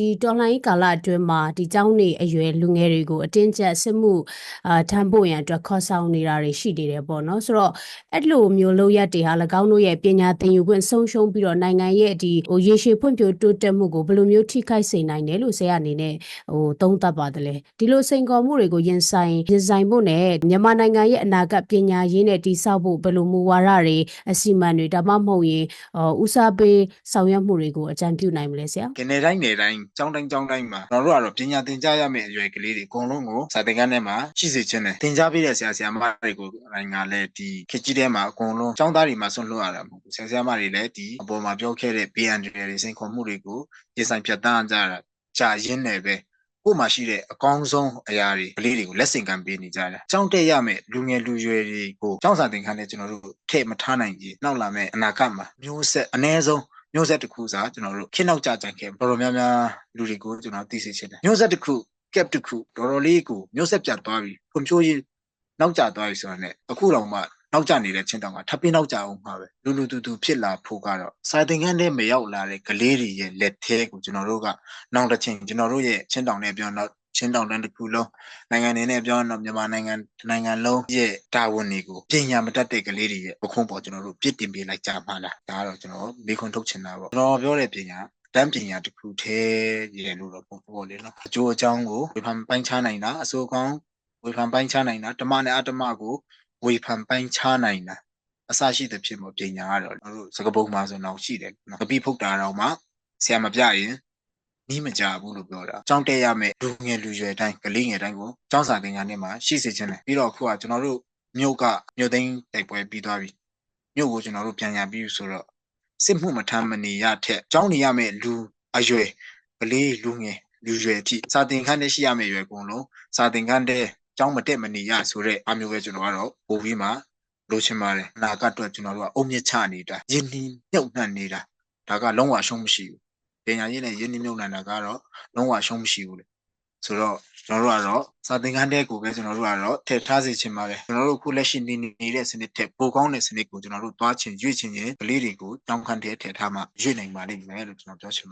ဒီတော်လှန်ရေးကာလအတွင်းမှာဒီကျောင်းနေအရွယ်လူငယ်တွေကိုအတင်းကျပ်စစ်မှုအာထမ်းဖို့ရန်အတွက်ခေါ်ဆောင်နေတာတွေရှိနေတယ်ပေါ့နော်ဆိုတော့အဲ့လိုမျိုးလုပ်ရက်တွေဟာ၎င်းတို့ရဲ့ပညာသင်ယူခွင့်ဆုံးရှုံးပြီးတော့နိုင်ငံရဲ့ဒီဟိုရေရှည်ဖွံ့ဖြိုးတိုးတက်မှုကိုဘယ်လိုမျိုးထိခိုက်စေနိုင်တယ်လို့ဆရာအနေနဲ့ဟိုသုံးသပ်ပါတယ်လေဒီလိုစိန်ခေါ်မှုတွေကိုရင်ဆိုင်ရင်ဆိုင်ဖို့နဲ့မြန်မာနိုင်ငံရဲ့အနာဂတ်ပညာရေးနဲ့တည်ဆောက်ဖို့ဘယ်လိုမူဝါဒတွေအစီအမံတွေဒါမှမဟုတ်ရင်ဟိုဦးစားပေးဆောင်ရွက်မှုတွေကိုအကြံပြုနိုင်မလဲဆရာကနေတိုင်းနေတိုင်းကျောင်းတိုင်းကျောင်းတိုင်းမှာကျွန်တော်တို့ကတော့ပညာသင်ကြားရမယ့်အရွယ်ကလေးတွေအကုန်လုံးကိုစာသင်ခန်းထဲမှာရှိစေခြင်းတယ်သင်ကြားပေးတဲ့ဆရာဆရာမတွေကိုနိုင်ငံလည်းဒီခေတ်ကြီးထဲမှာအကုန်လုံးကျောင်းသားတွေမှာဆွန့်လွတ်ရတာမဟုတ်ဘူးဆရာဆရာမတွေလည်းဒီအပေါ်မှာပြောခဲ့တဲ့ BND တွေစိန်ခေါ်မှုတွေကိုရင်ဆိုင်ဖြတ်တန်းကြတာကြာရင်းနေပဲကို့မှာရှိတဲ့အကောင်းဆုံးအရာတွေကလေးတွေကိုလက်ဆင့်ကမ်းပေးနေကြတယ်။ကျောင်းတက်ရမယ့်လူငယ်လူရွယ်တွေကိုကျောင်းစာသင်ခန်းနဲ့ကျွန်တော်တို့ထည့်မထားနိုင်ကြီးနောက်လာမယ့်အနာဂတ်မှာမျိုးဆက်အ ਨੇ ဆုံး မျိုးဆက်တစ်ခုစားကျွန်တော်တို့ခင်းနောက်ကြကြံခဲ့တော်တော်များများလူတွေကိုကျွန်တော်သိစေချင်တယ်မျိုးဆက်တစ်ခု cap တစ်ခုတော်တော်လေးကိုမျိုးဆက်ပြတ်သွားပြီဖွံ့ဖြိုးရေးနောက်ကျသွားပြီဆိုတာနဲ့အခုတော့မှနောက်ကျနေတဲ့ချင်းတောင်ကထပ်ပြီးနောက်ကျအောင်မှာပဲလူလူတူတူဖြစ်လာဖို့ကတော့စာသင်ခန်းထဲမရောက်လာတဲ့ကလေးတွေရဲ့လက်ထဲကိုကျွန်တော်တို့ကနောက်တစ်ချိန်ကျွန်တော်တို့ရဲ့ချင်းတောင်နဲ့ပြောတော့ ချင်းတောင်တန်းတစ်ခုလုံးနိုင်ငံနေနဲ့ပြောတော့မြန်မာနိုင်ငံနိုင်ငံလုံးရဲ့တာဝန်တွေကိုပညာမတတ်တဲ့ကလေးတွေရဲ့ပခုံးပေါ်ကျွန်တော်တို့ပြစ်တင်ပေးလိုက်ကြမှာလားဒါကတော့ကျွန်တော်မိခွန်းထုတ်ချင်တာပေါ့ကျွန်တော်ပြောတဲ့ပညာတန်းပညာတစ်ခုတည်းရည်လို့တော့ပေါ့ပေါ့လေနော်အကျိုးအကြောင်းကိုဝေဖန်ပိုင်းခြားနိုင်တာအစိုးကောင်းဝေဖန်ပိုင်းခြားနိုင်တာဓမ္မနဲ့အတ္တမကိုဝေဖန်ပိုင်းခြားနိုင်တာအစရှိတဲ့ဖြစ်မပညာကတော့ကျွန်တော်တို့စကပုံမှာဆိုတော့ရှိတယ်နော်ကပိဖုတ်တာတော့မှဆရာမပြရင် နီးမကြဘူးလို့ပြောတာ။ကြောင်းတက်ရမယ်လူငယ်လူရွယ်တိုင်းကလေးငယ်တိုင်းကိုကျောင်းစာသင်ခန်းထဲမှာရှိစေခြင်းလေပြီးတော့အခုကကျွန်တော်တို့မြို့ကမြို့သိမ်းတိုက်ပွဲပြီးသွားပြီ။မြို့ကိုကျွန်တော်တို့ပြန်ရပြီးဆိုတော့စစ်မှုမထမ်းမနေရထက်ကျောင်းနေရမယ်လူအရွယ်ကလေးလူငယ်လူရွယ်အထိစာသင်ခန်းထဲရှိရမယ်ရွယ်ကုန်လုံးစာသင်ခန်းထဲကျောင်းမတက်မနေရဆိုတဲ့အမျိုးပဲကျွန်တော်ကတော့ပို့ပြီးမှလိုချင်ပါတယ်။အနာဂတ်အတွက်ကျွန်တော်တို့ကအုံမြင့်ချနေတာယဉ်နီးမြုပ်နှံ့နေတာဒါကလုံးဝအရှုံးမရှိဘူး။ ပညာရေးနဲ့ယဉ်နီးမြုပ်နှံတာကတော့လုံးဝအရှုံးမရှိဘူးလေဆိုတော့ကျွန်တော်တို့ကတော့စာသင်ခန်းတဲကိုပဲကျွန်တော်တို့ကတော့ထည့်ထားစေချင်ပါတယ်ကျွန်တော်တို့ခုလက်ရှိနေနေတဲ့စနစ်ထက်ပိုကောင်းတဲ့စနစ်ကိုကျွန်တော်တို့သွားချင်ရွေ့ချင်ရင်ကလေးတွေကိုတောင်းခံတဲ့ထည့်ထားမှရွေ့နိုင်ပါလိမ့်မယ်လို့ကျွန်တော်ပြောချင်ပါ